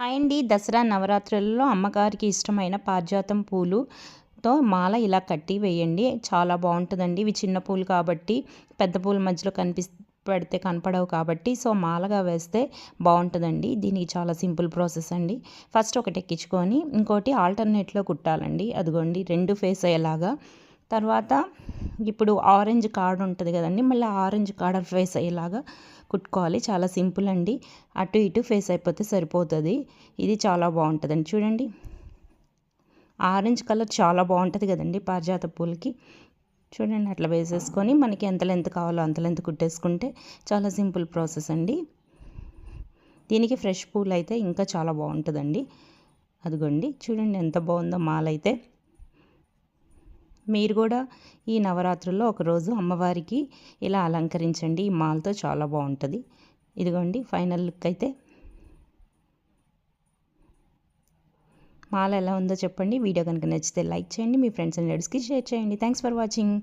అండి దసరా నవరాత్రులలో అమ్మగారికి ఇష్టమైన పారిజాతం పూలుతో మాల ఇలా కట్టి వేయండి. చాలా బాగుంటుందండి. ఇవి చిన్న పూలు కాబట్టి పెద్ద పూల మధ్యలో కనిపి పెడితే కనపడవు కాబట్టి సో మాలగా వేస్తే బాగుంటుందండి. దీనికి చాలా సింపుల్ ప్రాసెస్ అండి. ఫస్ట్ ఒకటి ఎక్కించుకొని ఇంకోటి ఆల్టర్నేట్లో కుట్టాలండి. అదిగోండి రెండు ఫేస్ అయ్యేలాగా. తర్వాత ఇప్పుడు ఆరెంజ్ కార్డ్ ఉంటుంది కదండి మళ్ళీ ఆరెంజ్ కార్డ్ ఫేస్ అయ్యేలాగా కుట్టుకోవాలి. చాలా సింపుల్ అండి. అటు ఇటు ఫేస్ అయిపోతే సరిపోతుంది. ఇది చాలా బాగుంటుందండి. చూడండి. ఆరెంజ్ కలర్ చాలా బాగుంటుంది కదండి పారిజాత పూలకి. చూడండి అట్లా వేసేసుకొని మనకి ఎంత లెంత్ కావాలో అంత లెంత్ కుట్టేసుకుంటే చాలా సింపుల్ ప్రాసెస్ అండి. దీనికి ఫ్రెష్ పూలు అయితే ఇంకా చాలా బాగుంటుందండి. అదిగోండి. చూడండి ఎంత బాగుందో మాలైతే. మీరు కూడా ఈ నవరాత్రుల్లో ఒకరోజు అమ్మవారికి ఇలా అలంకరించండి. ఈ మాలతో చాలా బాగుంటుంది. ఇదిగోండి ఫైనల్ లుక్ అయితే. మాల ఎలా ఉందో చెప్పండి. వీడియో కనుక నచ్చితే లైక్ చేయండి. మీ ఫ్రెండ్స్ అండ్ రిలేటివ్స్కి షేర్ చేయండి. Thanks for watching.